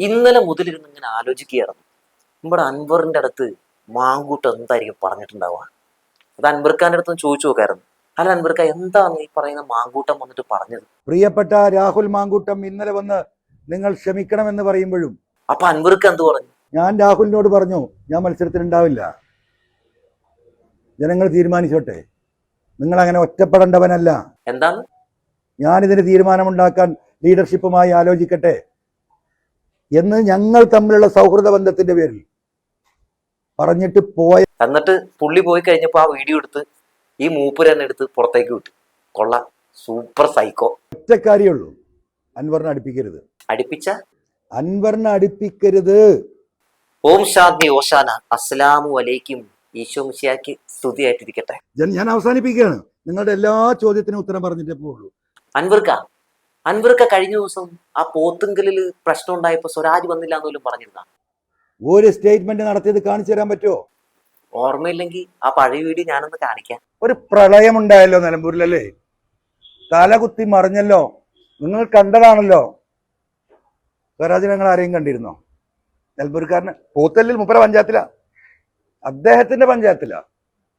ഇന്നലെ മുതലിരുന്ന് ഇങ്ങനെ ആലോചിക്കുകയായിരുന്നു. നമ്മുടെ അൻവറിന്റെ അടുത്ത് മാങ്കൂട്ട് എന്തായിരിക്കും പറഞ്ഞിട്ടുണ്ടാവുക? അത് അൻവർഖാന്റെ അടുത്ത് ചോദിച്ചു നോക്കായിരുന്നു. അല്ല അൻവർക്ക എന്താണ് ഈ പറയുന്ന മാങ്കൂട്ടം വന്നിട്ട് പറഞ്ഞത്? പ്രിയപ്പെട്ട രാഹുൽ മാങ്കൂട്ടം ഇന്നലെ വന്ന് നിങ്ങൾ ക്ഷമിക്കണമെന്ന് പറയുമ്പോഴും. അപ്പൊ അൻവർക്ക് എന്ത് പറഞ്ഞു? ഞാൻ രാഹുലിനോട് പറഞ്ഞു ഞാൻ മത്സരത്തിനുണ്ടാവില്ല. ജനങ്ങൾ തീരുമാനിച്ചോട്ടെ. നിങ്ങൾ അങ്ങനെ ഒറ്റപ്പെടേണ്ടവനല്ല. എന്താണ്? ഞാനിതിന് തീരുമാനമുണ്ടാക്കാൻ ലീഡർഷിപ്പുമായി ആലോചിക്കട്ടെ. എന്ന് ഞങ്ങൾ തമ്മിലുള്ള സൗഹൃദ ബന്ധത്തിന്റെ പേരിൽ പറഞ്ഞിട്ട് പോയ എന്നിട്ട് പുള്ളി പോയി കഴിഞ്ഞപ്പോ ആ വീഡിയോ എടുത്ത് ഈ മൂപ്പര് തന്നെ എടുത്ത് പുറത്തേക്ക് വിട്ടു. കൊള്ള സൂപ്പർ സൈക്കോ ഒറ്റക്കാരിയുള്ളൂ. അൻവറിനെ അടുപ്പിക്കരുത്. അടുപ്പിച്ച? അൻവറിനെ അടുപ്പിക്കരുത്. ഓം ശാന്തി ഓശാന. അസ്സലാമു അലൈക്കും. ഈശോ മിശിയാക്ക് സ്തുതിയായിട്ടിരിക്കട്ടെ. ആയിട്ടിരിക്കട്ടെ ഞാൻ അവസാനിപ്പിക്കുകയാണ്. നിങ്ങളുടെ എല്ലാ ചോദ്യത്തിനും ഉത്തരം പറഞ്ഞിട്ടേ പോകുള്ളൂ അൻവർക്ക അൻവർക്ക കഴിഞ്ഞ ദിവസം ആ പോത്തുങ്കലിൽ പ്രശ്നം ഉണ്ടായപ്പോ സ്വരാജ് വന്നില്ല എന്ന് പോലും പറഞ്ഞിരുന്ന ഒരു സ്റ്റേറ്റ്മെന്റ് നടത്തിയത് കാണിച്ചു തരാൻ പറ്റുമോ ഓർമ്മയില്ലെങ്കിൽ ആ പഴയ വീഡിയോ ഞാനൊന്ന് കാണിക്കാം. ഒരു പ്രളയം ഉണ്ടായല്ലോ നിലമ്പൂരിലല്ലേ? തലകുത്തി മറിഞ്ഞല്ലോ. നിങ്ങൾ കണ്ടതാണല്ലോ. സ്വരാജ് ഞങ്ങൾ ആരെയും കണ്ടിരുന്നോ? നിലമ്പൂർക്കാരന് പോത്തല്ലിൽ മുപ്പര പഞ്ചായത്തിലാ. അദ്ദേഹത്തിന്റെ പഞ്ചായത്തിലാ.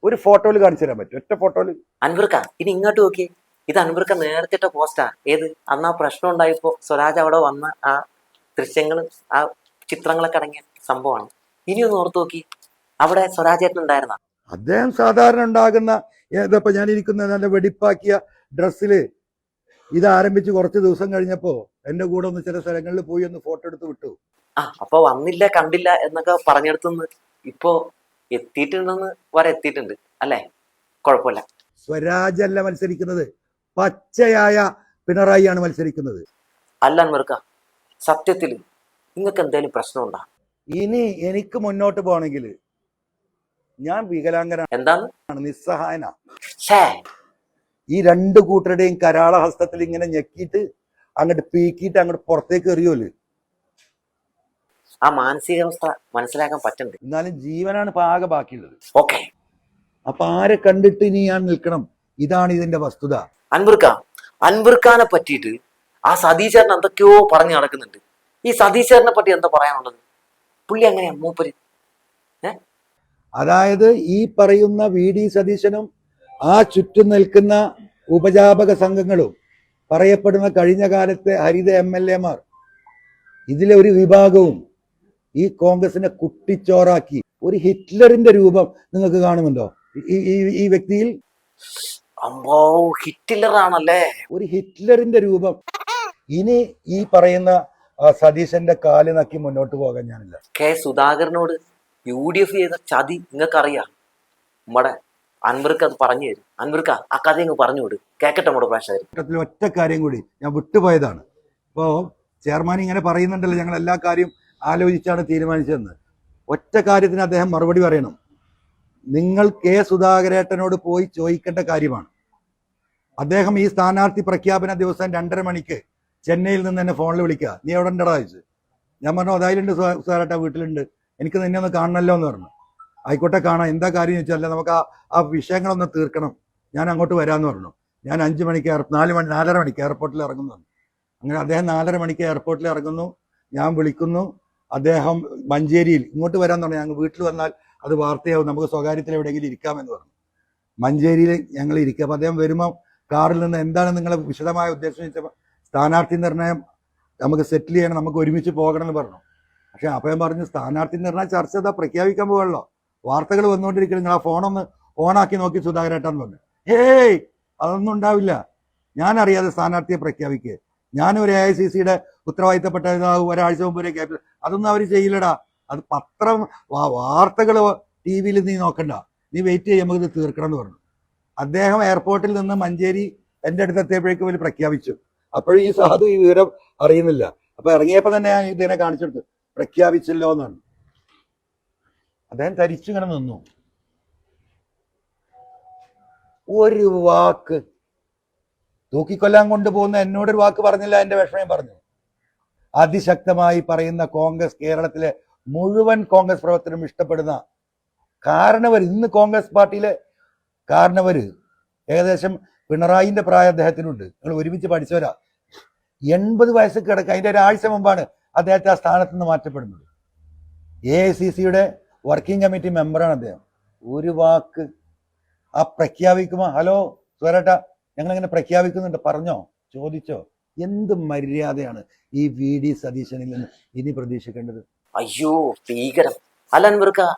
ഒരു ഫോട്ടോയിൽ കാണിച്ചു തരാൻ പറ്റും. ഒറ്റ ഫോട്ടോയിൽ അൻവർക്കാ ഇനി ഇങ്ങോട്ട് നോക്കിയേ. ഇത് അൻവർക്ക നേരത്തെ പോസ്റ്റാ ഏത്? അന്ന് ആ പ്രശ്നം ഉണ്ടായപ്പോ സ്വരാജ് അവിടെ വന്ന ആ ദൃശ്യങ്ങളും ആ ചിത്രങ്ങളൊക്കെ അടങ്ങിയ സംഭവമാണ്. ഇനി ഒന്ന് ഓർത്ത് നോക്കി. അവിടെ സ്വരാജേട്ടൻ ഉണ്ടായിരുന്ന? അദ്ദേഹം സാധാരണ ഉണ്ടാകുന്ന ഏതപ്പോ ഞാൻ ഇരിക്കുന്ന നല്ല വെടിപ്പാക്കിയ ഡ്രസ്സിൽ ഇത് ആരംഭിച്ച് കുറച്ച് ദിവസം കഴിഞ്ഞപ്പോ എന്റെ കൂടെ ഒന്ന് ചില സ്ഥലങ്ങളിൽ പോയി ഒന്ന് ഫോട്ടോ എടുത്ത് വിട്ടു. ആ അപ്പൊ വന്നില്ല കണ്ടില്ല എന്നൊക്കെ പറഞ്ഞെടുത്തുനിന്ന് ഇപ്പോ എത്തിയിട്ടുണ്ടെന്ന് വരെ എത്തിയിട്ടുണ്ട്. അല്ലേ? കുഴപ്പമില്ല. സ്വരാജല്ല മത്സരിക്കുന്നത്. പച്ചയായ പിണറായിയാണ് മത്സരിക്കുന്നത്. അല്ല അൻവർക്ക സത്യത്തിൽ നിങ്ങൾക്ക് എന്തെങ്കിലും പ്രശ്നമുണ്ടോ? ഇനി എനിക്ക് മുന്നോട്ട് പോകണമെങ്കിൽ ഞാൻ വികലാംഗനാണ്. എന്താണ്? നിസ്സഹായന. ഈ രണ്ട് കൂട്ടരുടെയും കരാള ഹസ്തത്തിൽ ഇങ്ങനെ ഞെക്കിയിട്ട് അങ്ങോട്ട് പീക്കിയിട്ട് അങ്ങോട്ട് പുറത്തേക്ക് എറിയോൽ ആ മാനസികാവസ്ഥ മനസ്സിലാക്കാൻ പറ്റുന്നുണ്ട് എന്നാലും ജീവനാണ് പാകെ ബാക്കിയുള്ളത്. ഓക്കെ. അപ്പൊ ആരെ കണ്ടിട്ട് ഇനി ഞാൻ നിൽക്കണം? ഇതാണ് ഇതിന്റെ വസ്തുത. അൻവർക്ക അൻവർഖാനെ പറ്റിയിട്ട് ആ സതീശേരൻ എന്തൊക്കെയോ പറഞ്ഞു നടക്കുന്നുണ്ട്. ഈ സതീശേരനെ പറ്റി എന്താ പറയാനുള്ളത്? പുള്ളി അങ്ങനെയാ മൂപ്പര്? അതായത് ഈ പറയുന്ന വി ഡി സതീശനും ആ ചുറ്റും നിൽക്കുന്ന ഉപജാപക സംഘങ്ങളും പറയപ്പെടുന്ന കഴിഞ്ഞ കാലത്തെ ഹരിത എം എൽ എമാർ ഇതിലെ ഒരു വിഭാഗവും ഈ കോൺഗ്രസിനെ കുട്ടിച്ചോറാക്കി. ഒരു ഹിറ്റ്ലറിന്റെ രൂപം നിങ്ങൾക്ക് കാണുന്നുണ്ടോ? ഈ- ഈ വ്യക്തിയിൽ? അമ്പോ ഹിറ്റ്ലറാണല്ലേ? ഒരു ഹിറ്റ്ലറിന്റെ രൂപം. ഇനി ഈ പറയുന്ന സതീശന്റെ കാൽ നക്കി മുന്നോട്ട് പോകാൻ ഞാനില്ല. കെ സുധാകരനോട് യു ഡി എഫ് ചെയ്ത ചതി നിങ്ങൾക്കറിയാം. നമ്മുടെ അൻവർക്ക് അത് പറഞ്ഞു തരും. അൻവർക്ക് ആ കഥ അങ്ങ് പറഞ്ഞു വിട്. കേക്കട്ടെ നമ്മുടെ പ്രേക്ഷകർ ഒറ്റ കാര്യം കൂടി ഞാൻ വിട്ടുപോയതാണ്. ഇപ്പോ ചെയർമാൻ ഇങ്ങനെ പറയുന്നുണ്ടല്ലോ ഞങ്ങൾ എല്ലാ കാര്യം ആലോചിച്ചാണ് തീരുമാനിച്ചതെന്ന്. ഒറ്റ കാര്യത്തിന് അദ്ദേഹം മറുപടി പറയണം. നിങ്ങൾ കെ സുധാകരേട്ടനോട് പോയി ചോദിക്കേണ്ട കാര്യമാണ്. അദ്ദേഹം ഈ സ്ഥാനാർത്ഥി പ്രഖ്യാപന ദിവസം രണ്ടര മണിക്ക് ചെന്നൈയിൽ നിന്ന് എന്നെ ഫോണിൽ വിളിക്കുക. നീ എവിടെ ഉണ്ടടാ ചോദിച്ചു. ഞാൻ പറഞ്ഞു അതായാലുണ്ട് സാറേട്ടാ വീട്ടിലുണ്ട്. എനിക്ക് നിന്നെ ഒന്ന് കാണണമല്ലോ എന്ന് പറഞ്ഞു. ആയിക്കോട്ടെ കാണാം. എന്താ കാര്യം ചോദിച്ചാൽ അല്ല നമുക്ക് ആ ആ വിഷയങ്ങളൊന്ന് തീർക്കണം. ഞാൻ അങ്ങോട്ട് വരാമെന്ന് പറഞ്ഞു. ഞാൻ അഞ്ച് മണിക്ക് നാല് മണി നാലര മണിക്ക് എയർപോർട്ടിൽ ഇറങ്ങുന്നു. അങ്ങനെ അദ്ദേഹം നാലര മണിക്ക് എയർപോർട്ടിൽ ഇറങ്ങുന്നു. ഞാൻ വിളിക്കുന്നു. അദ്ദേഹം മഞ്ചേരിയിൽ ഇങ്ങോട്ട് വരാൻ പറഞ്ഞു ഞങ്ങൾ വീട്ടിൽ വന്നാൽ അത് വാർത്തയാവും. നമുക്ക് സ്വകാര്യത്തിൽ എവിടെയെങ്കിലും ഇരിക്കാമെന്ന് പറഞ്ഞു. മഞ്ചേരിയിൽ ഞങ്ങൾ ഇരിക്കുക അപ്പോൾ അദ്ദേഹം വരുമ്പോൾ കാറിൽ നിന്ന് എന്താണ് നിങ്ങളെ വിശദമായ ഉദ്ദേശം ചോദിച്ചപ്പോൾ സ്ഥാനാർത്ഥി നിർണയം നമുക്ക് സെറ്റിൽ ചെയ്യണം നമുക്ക് ഒരുമിച്ച് പോകണം എന്ന് പറഞ്ഞു. പക്ഷെ അപ്പം പറഞ്ഞു സ്ഥാനാർത്ഥി നിർണയ ചർച്ച ഇതാ പ്രഖ്യാപിക്കാൻ പോകുള്ളോ വാർത്തകൾ വന്നുകൊണ്ടിരിക്കുന്നത് നിങ്ങൾ ആ ഫോണൊന്ന് ഓണാക്കി നോക്കി സുധാകരേട്ടാന്ന് പറഞ്ഞു ഏയ് അതൊന്നും ഉണ്ടാവില്ല. ഞാൻ അറിയാതെ സ്ഥാനാർത്ഥിയെ പ്രഖ്യാപിക്കുക ഞാൻ ഒരു എ ഐ സി സിയുടെ ഉത്തരവാദിത്തപ്പെട്ട ഒരാഴ്ച മുമ്പ് വരെ ക്യാപിറ്റൽ അതൊന്നും അവർ ചെയ്യില്ലടാ. അത് പത്രം വാർത്തകൾ ടി വിയിൽ നീ നോക്കണ്ട. നീ വെയിറ്റ് ചെയ്യുമ്പോൾ ഇത് തീർക്കണം എന്ന് പറഞ്ഞു. അദ്ദേഹം എയർപോർട്ടിൽ നിന്ന് മഞ്ചേരി എന്റെ അടുത്ത് എത്തിയപ്പോഴേക്കും ഇവർ പ്രഖ്യാപിച്ചു. അപ്പോഴും ഈ സാധു ഈ വിവരം അറിയുന്നില്ല. അപ്പൊ ഇറങ്ങിയപ്പോൾ തന്നെ ഞാൻ ഇതിനെ കാണിച്ചെടുത്തു പ്രഖ്യാപിച്ചല്ലോ എന്നാണ്. അദ്ദേഹം തരിച്ചിങ്ങനെ നിന്നു. ഒരു വാക്ക്. തൂക്കിക്കൊല്ലാൻ കൊണ്ടുപോകുന്ന എന്നോടൊരു വാക്ക് പറഞ്ഞില്ല എന്റെ വിഷമം പറഞ്ഞു. അതിശക്തമായി പറയുന്ന കോൺഗ്രസ് കേരളത്തിലെ മുഴുവൻ കോൺഗ്രസ് പ്രവർത്തനം ഇഷ്ടപ്പെടുന്ന കാരണവർ ഇന്ന് കോൺഗ്രസ് പാർട്ടിയിലെ കാരണവര് ഏകദേശം പിണറായിന്റെ പ്രായം അദ്ദേഹത്തിനുണ്ട്. നിങ്ങൾ ഒരുമിച്ച് പഠിച്ചവരാ. എൺപത് വയസ്സ് കിടക്കുക അതിന്റെ ഒരാഴ്ച മുമ്പാണ് അദ്ദേഹത്തെ ആ സ്ഥാനത്ത് നിന്ന് മാറ്റപ്പെടുന്നത്. എ ഐ സി സിയുടെ വർക്കിംഗ് കമ്മിറ്റി മെമ്പറാണ് അദ്ദേഹം. ഒരു വാക്ക് ആ പ്രഖ്യാപിക്കുമോ? ഹലോ സുരേട്ട ഞങ്ങളിങ്ങനെ പ്രഖ്യാപിക്കുന്നുണ്ട്. പറഞ്ഞോ ചോദിച്ചോ? എന്ത് മര്യാദയാണ് ഈ വി ഡി സതീശനിൽ നിന്ന് ഇനി പ്രതീക്ഷിക്കേണ്ടത്? അയ്യോ ഭീകരം അല്ല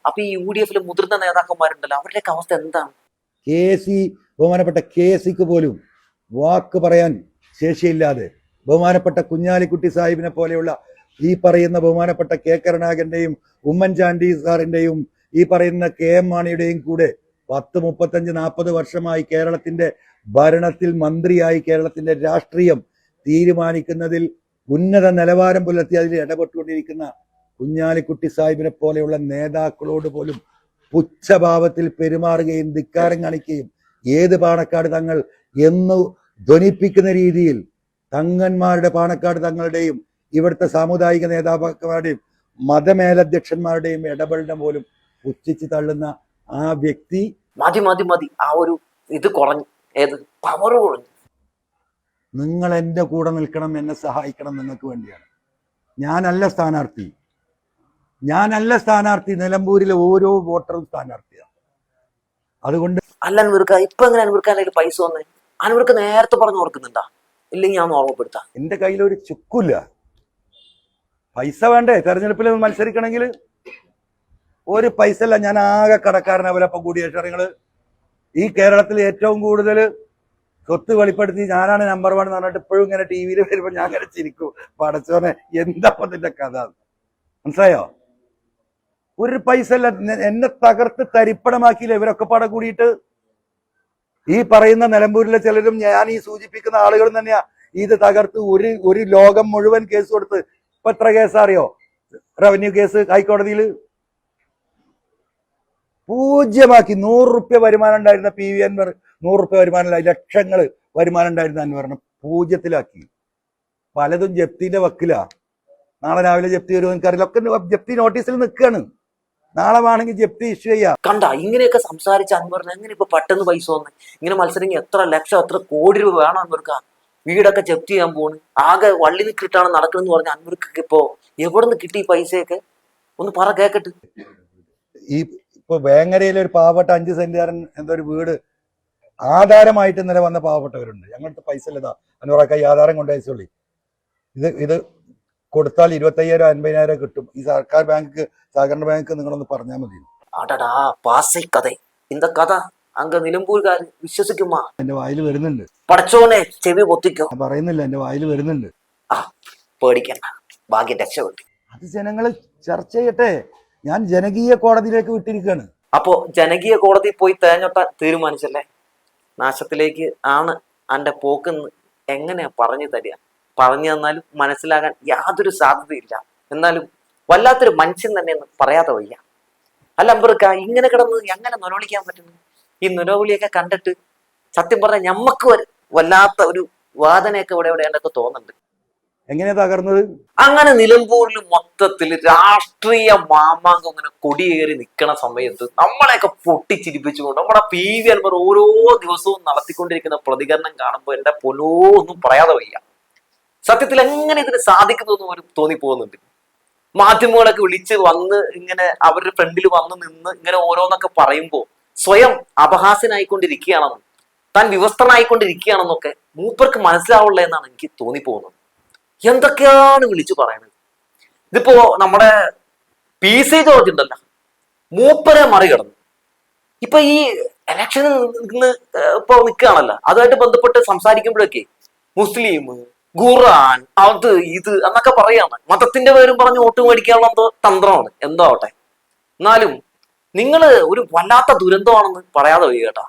അപ്പൊ ഈ യു ഡി എഫിലെ മുതിർന്ന നേതാക്കന്മാരുണ്ടല്ലോ അവരുടെയൊക്കെ അവസ്ഥ എന്താണ്? കെ സി ബഹുമാനപ്പെട്ട കെ സിക്ക് പോലും വാക്ക് പറയാൻ ശേഷിയില്ലാതെ ബഹുമാനപ്പെട്ട കുഞ്ഞാലിക്കുട്ടി സാഹിബിനെ പോലെയുള്ള ഈ പറയുന്ന ബഹുമാനപ്പെട്ട കെ കരുണാകരന്റെയും ഉമ്മൻചാണ്ടി സാറിന്റെയും ഈ പറയുന്ന കെ എം മാണിയുടെയും കൂടെ പത്ത് മുപ്പത്തഞ്ച് നാൽപ്പത് വർഷമായി കേരളത്തിന്റെ ഭരണത്തിൽ മന്ത്രിയായി കേരളത്തിന്റെ രാഷ്ട്രീയം തീരുമാനിക്കുന്നതിൽ ഉന്നത നിലവാരം പുലർത്തി അതിൽ ഇടപെട്ടുകൊണ്ടിരിക്കുന്ന കുഞ്ഞാലിക്കുട്ടി സാഹിബിനെ പോലെയുള്ള നേതാക്കളോട് പോലും പുച്ഛഭാവത്തിൽ പെരുമാറുകയും ധിക്കാരം കാണിക്കുകയും ഏത് പാണക്കാട് തങ്ങൾ എന്ന് ധ്വനിപ്പിക്കുന്ന രീതിയിൽ തങ്ങന്മാരുടെ പാണക്കാട് തങ്ങളുടെയും ഇവിടുത്തെ സാമുദായിക നേതാക്കന്മാരുടെയും മതമേലധ്യക്ഷന്മാരുടെയും ഇടപെടലിനെ പോലും പുച്ഛിച്ച് തള്ളുന്ന ആ വ്യക്തി മതി മതി മതി. ആ ഒരു ഇത് കുറഞ്ഞു. ഏത്? പവർ കുറഞ്ഞു. നിങ്ങൾ എന്റെ കൂടെ നിൽക്കണം എന്നെ സഹായിക്കണം നിങ്ങൾക്ക് വേണ്ടിയാണ്. ഞാനല്ല സ്ഥാനാർത്ഥി. ഞാനല്ല സ്ഥാനാർത്ഥി നിലമ്പൂരിലെ ഓരോ വോട്ടറും സ്ഥാനാർത്ഥിയാണ്. അതുകൊണ്ട് അല്ല അൻവർക്ക ഇപ്പൊ എങ്ങനെ അൻവർക്കാൻ കയ്യിൽ പൈസ വന്നേ? അൻവർക്ക് നേരത്തെ പറഞ്ഞു ഓർക്കുന്നുണ്ടാ ഇല്ലെങ്കിൽ ഞാൻ ഓർമ്മപ്പെടുത്താം. എന്റെ കയ്യിലൊരു ഒരു ചുക്കില്ല. പൈസ വേണ്ടേ? തെരഞ്ഞെടുപ്പിൽ മത്സരിക്കണമെങ്കിൽ ഒരു പൈസ അല്ല ഞാൻ ആകെ കടക്കാരനവലപ്പം കൂടിയ നിങ്ങൾ ഈ കേരളത്തിൽ ഏറ്റവും കൂടുതൽ സ്വത്ത് വെളിപ്പെടുത്തി ഞാനാണ് നമ്പർ വൺ എന്ന് പറഞ്ഞിട്ട് ഇപ്പോഴും ഇങ്ങനെ ടി വിയിൽ വരുമ്പോൾ ഞാൻ ഇങ്ങനെ ചിരിക്കും. പടച്ചോനെ എന്താ ഇതിന്റെ കഥ? മനസ്സിലായോ? ഒരു പൈസ അല്ല എന്നെ തകർത്ത് തരിപ്പണമാക്കിയില്ല ഇവരൊക്കെ പാടെ കൂടിയിട്ട്? ഈ പറയുന്ന നിലമ്പൂരിലെ ചിലരും ഞാൻ ഈ സൂചിപ്പിക്കുന്ന ആളുകളും തന്നെയാ. ഇത് തകർത്ത് ഒരു ഒരു ലോകം മുഴുവൻ കേസ് കൊടുത്ത്. ഇപ്പൊ എത്ര കേസ് അറിയോ? റവന്യൂ കേസ് ഹൈക്കോടതിയിൽ പൂജ്യമാക്കി നൂറ് റുപ്യ വരുമാനം ഉണ്ടായിരുന്ന പി വി അൻവർ നൂറ് റുപ്യ വരുമാനം ലക്ഷങ്ങൾ വരുമാനം ഉണ്ടായിരുന്ന അൻവറിനെ പൂജ്യത്തിലാക്കി. പലതും ജപ്തിന്റെ വക്കിലാ. നാളെ രാവിലെ ജപ്തി വരുമോ എനിക്കറിയില്ല. ഒക്കെ ജപ്തി നോട്ടീസിൽ നിൽക്കുകയാണ്. നാളെ വേണമെങ്കിൽ ജപ്തി ഇഷ്യൂ ചെയ്യാം. കണ്ട ഇങ്ങനെയൊക്കെ സംസാരിച്ച അൻവറിന് എങ്ങനെ ഇപ്പൊ പെട്ടെന്ന് പൈസ വന്ന്? ഇങ്ങനെ മത്സരം എത്ര ലക്ഷം എത്ര കോടി രൂപ വേണം അൻവർക്ക്? വീടൊക്കെ ജപ്തി ചെയ്യാൻ പോണ്. ആകെ വള്ളി നിൽക്കിട്ടാണ് നടക്കണെന്ന് പറഞ്ഞ അൻവർക്ക് ഇപ്പോ എവിടെ നിന്ന് കിട്ടി പൈസയൊക്കെ? ഒന്ന് പറ കേക്കട്ട്. ഈ ഇപ്പൊ വേങ്ങരയിലെ ഒരു പാവപ്പെട്ട അഞ്ച് സെന്റുകാരൻ എന്തോ ഒരു വീട് ആധാരമായിട്ട് ഇന്നലെ വന്ന പാവപ്പെട്ടവരുണ്ട്. ഞങ്ങളുടെ പൈസ ഇല്ലതാ അഞ്ഞൂറൊക്കെ ഈ ആധാരം കൊണ്ട് ഇത് ഇത് കൊടുത്താൽ ഇരുപത്തയ്യായിരം അൻപതിനായിരം കിട്ടും ഈ സർക്കാർ ബാങ്ക് സഹകരണ ബാങ്ക് നിങ്ങളൊന്ന് പറഞ്ഞാൽ മതി അടടാ പാസൈ കഥ இந்த കഥ അങ്ക നിലമ്പൂർകാർ വിശ്വസിക്കുമാ എന്റെ വായിൽ വരുന്നുണ്ട് പടച്ചോനെ ചെവി പൊത്തിക്കോ ഞാൻ പറയുന്നില്ല എന്റെ വായിൽ വരുന്നുണ്ട് ആ പേടിക്കണ്ട ഭാഗ്യം രക്ഷപ്പെട്ടു അത് ജനങ്ങൾ ചർച്ച ചെയ്യട്ടെ ഞാൻ ജനകീയ കോടതിയിലേക്ക് വിട്ടിരിക്കുകയാണ് അപ്പോ ജനകീയ കോടതി പോയി തേഞ്ഞൊട്ടാൻ തീരുമാനിച്ചല്ലേ നാശത്തിലേക്ക് ആണ് അന്റെ പോക്കെന്ന് എങ്ങനെയാ പറഞ്ഞു തരിക പറഞ്ഞു തന്നാലും മനസ്സിലാകാൻ യാതൊരു സാധ്യതയില്ല. എന്നാലും വല്ലാത്തൊരു മനുഷ്യൻ തന്നെയെന്ന് പറയാതെ വയ്യ. അല്ല അമ്പർക്ക ഇങ്ങനെ കിടന്ന് എങ്ങനെ നൊലോളിക്കാൻ പറ്റുന്നു? ഈ നൊലോവിളിയൊക്കെ കണ്ടിട്ട് സത്യം പറഞ്ഞാൽ ഞമ്മക്ക് വല്ലാത്ത ഒരു വാദനയൊക്കെ ഇവിടെ ഇവിടെ എന്നൊക്കെ തോന്നുന്നുണ്ട്. എങ്ങനെ തകർന്നത്? അങ്ങനെ നിലമ്പൂരിൽ മൊത്തത്തിൽ രാഷ്ട്രീയ മാമാങ്കം ഇങ്ങനെ കൊടിയേറി നിൽക്കണ സമയത്ത് നമ്മളെയൊക്കെ പൊട്ടിച്ചിരിപ്പിച്ചുകൊണ്ട് നമ്മുടെ പി വി അൻവർ ഓരോ ദിവസവും നടത്തിക്കൊണ്ടിരിക്കുന്ന പ്രതികരണം കാണുമ്പോൾ എന്റെ പൊലോ ഒന്നും പറയാതെ വയ്യ. സത്യത്തിൽ എങ്ങനെ ഇതിന് സാധിക്കുന്നു എന്ന് പോലും തോന്നിപ്പോകുന്നുണ്ട്. മാധ്യമങ്ങളൊക്കെ വിളിച്ച് വന്ന് ഇങ്ങനെ അവരുടെ ഫ്രണ്ടിൽ വന്ന് നിന്ന് ഇങ്ങനെ ഓരോന്നൊക്കെ പറയുമ്പോൾ സ്വയം അപഹാസ്യനായിക്കൊണ്ടിരിക്കുകയാണെന്നും താൻ വിവസ്ത്രനായിക്കൊണ്ടിരിക്കുകയാണെന്നൊക്കെ മൂപ്പർക്ക് മനസ്സിലാവുള്ള എന്നാണ് എനിക്ക് തോന്നിപ്പോകുന്നത്. എന്തൊക്കെയാണ് വിളിച്ചു പറയുന്നത് ഇതിപ്പോ നമ്മുടെ പി സി ജോർജ് ഉണ്ടല്ലോ. മൂപ്പരെ മറികടന്നു. ഇപ്പൊ ഈ ഇലക്ഷനിൽ നിന്ന് ഇപ്പൊ നിൽക്കുകയാണല്ലോ. അതുമായിട്ട് ബന്ധപ്പെട്ട് സംസാരിക്കുമ്പോഴൊക്കെ മുസ്ലിം ഖുറാൻ അത് ഇത് എന്നൊക്കെ പറയാണ്. മതത്തിന്റെ പേരും പറഞ്ഞ് വോട്ട് മേടിക്കാനുള്ള എന്തോ തന്ത്രമാണ്. എന്തോ ആവട്ടെ എന്നാലും നിങ്ങൾ ഒരു വല്ലാത്ത ദുരന്തമാണെന്ന് പറയാതെ വയ്യ കേട്ടാ.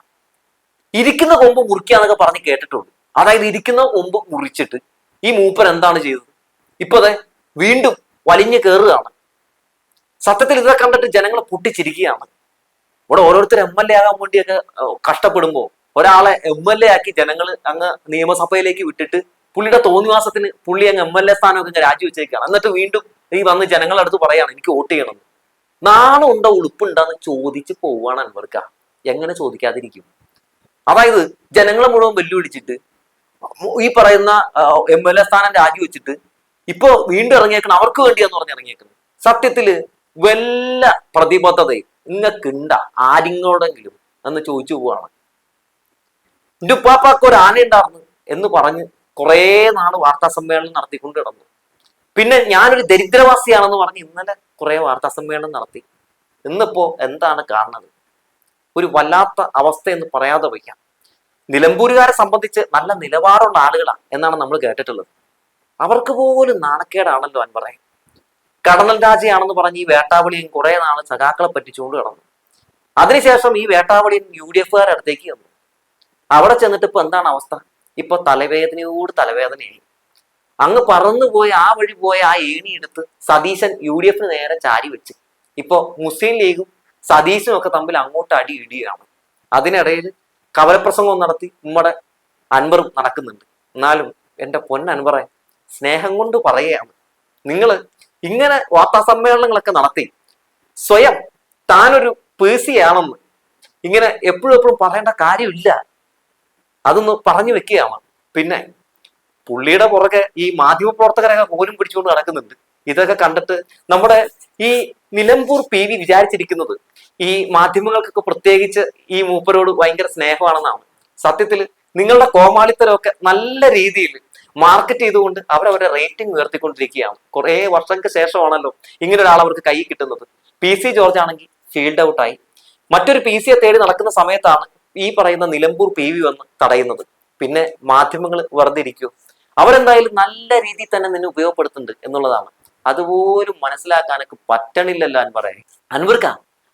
ഇരിക്കുന്ന കൊമ്പ് മുറിക്കാന്നൊക്കെ പറഞ്ഞ് കേട്ടിട്ടുണ്ട്. അതായത് ഇരിക്കുന്ന കൊമ്പ് മുറിച്ചിട്ട് ഈ മൂപ്പൻ എന്താണ് ചെയ്തത്? ഇപ്പൊ അതെ വീണ്ടും വലിഞ്ഞു കയറുകയാണ് സത്യത്തിൽ ഇതൊക്കെ കണ്ടിട്ട് ജനങ്ങളെ പൊട്ടിച്ചിരിക്കുകയാണ്. ഇവിടെ ഓരോരുത്തർ എം എൽ എ ആകാൻ വേണ്ടിയൊക്കെ കഷ്ടപ്പെടുമ്പോൾ ഒരാളെ എം എൽ എ ആക്കി ജനങ്ങൾ അങ്ങ് നിയമസഭയിലേക്ക് വിട്ടിട്ട് പുള്ളിയുടെ തോന്നിവാസത്തിന് പുള്ളി അങ്ങ് എം എൽ എ സ്ഥാനമൊക്കെ രാജിവെച്ചേക്കാണ് എന്നിട്ട് വീണ്ടും ഈ വന്ന് ജനങ്ങളുടെ അടുത്ത് പറയാണ് എനിക്ക് വോട്ട് ചെയ്യണം നാളെ ഉണ്ടോ ഉളുപ്പുണ്ടെന്ന് ചോദിച്ച് പോവാണ് അൻവർക്ക. എങ്ങനെ ചോദിക്കാതിരിക്കും. അതായത് ജനങ്ങളെ മുഴുവൻ വെല്ലുവിളിച്ചിട്ട് ഈ പറയുന്ന എം എൽ എ സ്ഥാനം രാജിവെച്ചിട്ട് ഇപ്പോ വീണ്ടും ഇറങ്ങിയേക്കണം അവർക്ക് വേണ്ടിയാന്ന് പറഞ്ഞ് ഇറങ്ങിയേക്കുന്നത് സത്യത്തിൽ വല്ല പ്രതിബദ്ധതയും ഇങ്ങക്കുണ്ട ആരിങ്ങോടെങ്കിലും എന്ന് ചോദിച്ചു പോവാണ്. എന്റെ ഉപ്പാപ്പാക്ക് ഒരു ആന ഉണ്ടായിരുന്നു എന്ന് പറഞ്ഞ് കുറേ നാൾ വാർത്താ സമ്മേളനം നടത്തിക്കൊണ്ട് കിടന്നു. പിന്നെ ഞാനൊരു ദരിദ്രവാസിയാണെന്ന് പറഞ്ഞ് ഇന്നലെ കുറേ വാർത്താ സമ്മേളനം നടത്തി. ഇന്നിപ്പോ എന്താണ് കാണുന്നത്? ഒരു വല്ലാത്ത അവസ്ഥ എന്ന് പറയാതെ വയ്ക്കാം. നിലമ്പൂരുകാരെ സംബന്ധിച്ച് നല്ല നിലവാരമുള്ള ആളുകളാണ് എന്നാണ് നമ്മൾ കേട്ടിട്ടുള്ളത്. അവർക്ക് പോലും നാണക്കേടാണല്ലോ അൻപറേ കടന്നൽ രാജയാണെന്ന് പറഞ്ഞ് ഈ വേട്ടാവളിയും കുറെ നാൾ സഖാക്കളെ പറ്റിച്ചുകൊണ്ട് കിടന്നു. അതിനുശേഷം ഈ വേട്ടാവളിയും യു ഡി എഫുകാരുടെ അടുത്തേക്ക് വന്നു അവിടെ ചെന്നിട്ട് ഇപ്പൊ എന്താണ് അവസ്ഥ? ഇപ്പൊ തലവേദനയോട് തലവേദനയായി അങ്ങ് പറന്നു പോയ ആ വഴി പോയ ആ ഏണി എടുത്ത് സതീശൻ യു ഡി എഫിന് നേരെ ചാരി വെച്ച്. ഇപ്പോ മുസ്ലിം ലീഗും സതീശനും ഒക്കെ തമ്മിൽ അങ്ങോട്ട് അടി ഇടിയാണ്. അതിനിടയിൽ കവലപ്രസംഗം നടത്തി നമ്മുടെ അൻവറും നടക്കുന്നുണ്ട്. എന്നാലും എന്റെ പൊൻ അൻവറെ സ്നേഹം കൊണ്ട് പറയുകയാണ്. നിങ്ങൾ ഇങ്ങനെ വാർത്താ സമ്മേളനങ്ങളൊക്കെ നടത്തി സ്വയം താനൊരു പേഴ്സിയാണെന്ന് ഇങ്ങനെ എപ്പോഴും എപ്പോഴും പറയേണ്ട കാര്യമില്ല. അതൊന്ന് പറഞ്ഞു വെക്കുകയാണ്. പിന്നെ പുള്ളിയുടെ പുറകെ ഈ മാധ്യമ പ്രവർത്തകരൊക്കെ കോലും പിടിച്ചുകൊണ്ട് നടക്കുന്നുണ്ട്. ഇതൊക്കെ കണ്ടിട്ട് നമ്മുടെ ഈ നിലമ്പൂർ പി വി വിചാരിച്ചിരിക്കുന്നത് ഈ മാധ്യമങ്ങൾക്കൊക്കെ പ്രത്യേകിച്ച് ഈ മൂപ്പരോട് ഭയങ്കര സ്നേഹമാണെന്നാണ്. സത്യത്തിൽ നിങ്ങളുടെ കോമാളിത്തരമൊക്കെ നല്ല രീതിയിൽ മാർക്കറ്റ് ചെയ്തുകൊണ്ട് അവരവരുടെ റേറ്റിംഗ് ഉയർത്തിക്കൊണ്ടിരിക്കുകയാണ്. കുറെ വർഷങ്ങൾക്ക് ശേഷമാണല്ലോ ഇങ്ങനെ ഒരാൾ അവർക്ക് കൈ കിട്ടുന്നത്. പി സി ജോർജ് ആണെങ്കിൽ ഫീൽഡ് ഔട്ടായി. മറ്റൊരു പി സിയെ തേടി നടക്കുന്ന സമയത്താണ് ഈ പറയുന്ന നിലമ്പൂർ പി വി വന്ന് തടയുന്നത്. പിന്നെ മാധ്യമങ്ങൾ വെറുതെ ഇരിക്കൂ അവരെന്തായാലും നല്ല രീതിയിൽ തന്നെ നിന്നെ ഉപയോഗപ്പെടുത്തുന്നുണ്ട് എന്നുള്ളതാണ്. അതുപോലും മനസ്സിലാക്കാനൊക്കെ പറ്റണില്ലല്ലോ അൻവറെ. അൻവർക്ക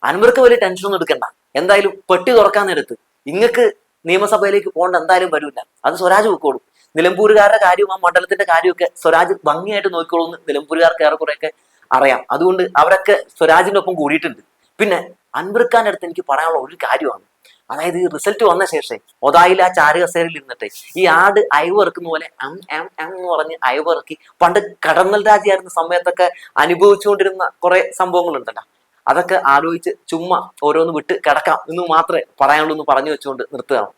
അൻവർക്ക് വലിയ ടെൻഷൻ ഒന്നും എടുക്കണ്ട. എന്തായാലും പെട്ടി തുറക്കാൻ നേരത്ത് ഇങ്ങക്ക് നിയമസഭയിലേക്ക് പോകേണ്ട എന്തായാലും വരില്ല. അത് സ്വരാജ് വെക്കോളും. നിലമ്പൂരുകാരുടെ കാര്യവും ആ മണ്ഡലത്തിന്റെ കാര്യമൊക്കെ സ്വരാജ് ഭംഗിയായിട്ട് നോക്കിക്കോളൂ എന്ന് നിലമ്പൂരുകാർക്ക് ഏറെക്കുറെയൊക്കെ അറിയാം. അതുകൊണ്ട് അവരൊക്കെ സ്വരാജിന്റെ ഒപ്പം കൂടിയിട്ടുണ്ട്. പിന്നെ അൻവർഖാന്റെ അടുത്ത് എനിക്ക് പറയാനുള്ള ഒരു കാര്യമാണ്. അതായത് ഈ റിസൾട്ട് വന്ന ശേഷം ഒതായിൽ ആ ഇരുന്നിട്ട് ഈ ആട് അയവിറക്കുന്ന പോലെ എം എം എം എന്ന് പറഞ്ഞ് അയവിറക്കി പണ്ട് കടന്നൽ രാജിയായിരുന്ന സമയത്തൊക്കെ അനുഭവിച്ചുകൊണ്ടിരുന്ന കുറെ സംഭവങ്ങളുണ്ടല്ലോ. അതൊക്കെ ആലോചിച്ച് ചുമ്മാ ഓരോന്ന് വിട്ട് കിടക്കാം എന്ന് മാത്രമേ പറയാനുള്ളൂ എന്ന് പറഞ്ഞു വെച്ചുകൊണ്ട് നിർത്തുകയാണ്.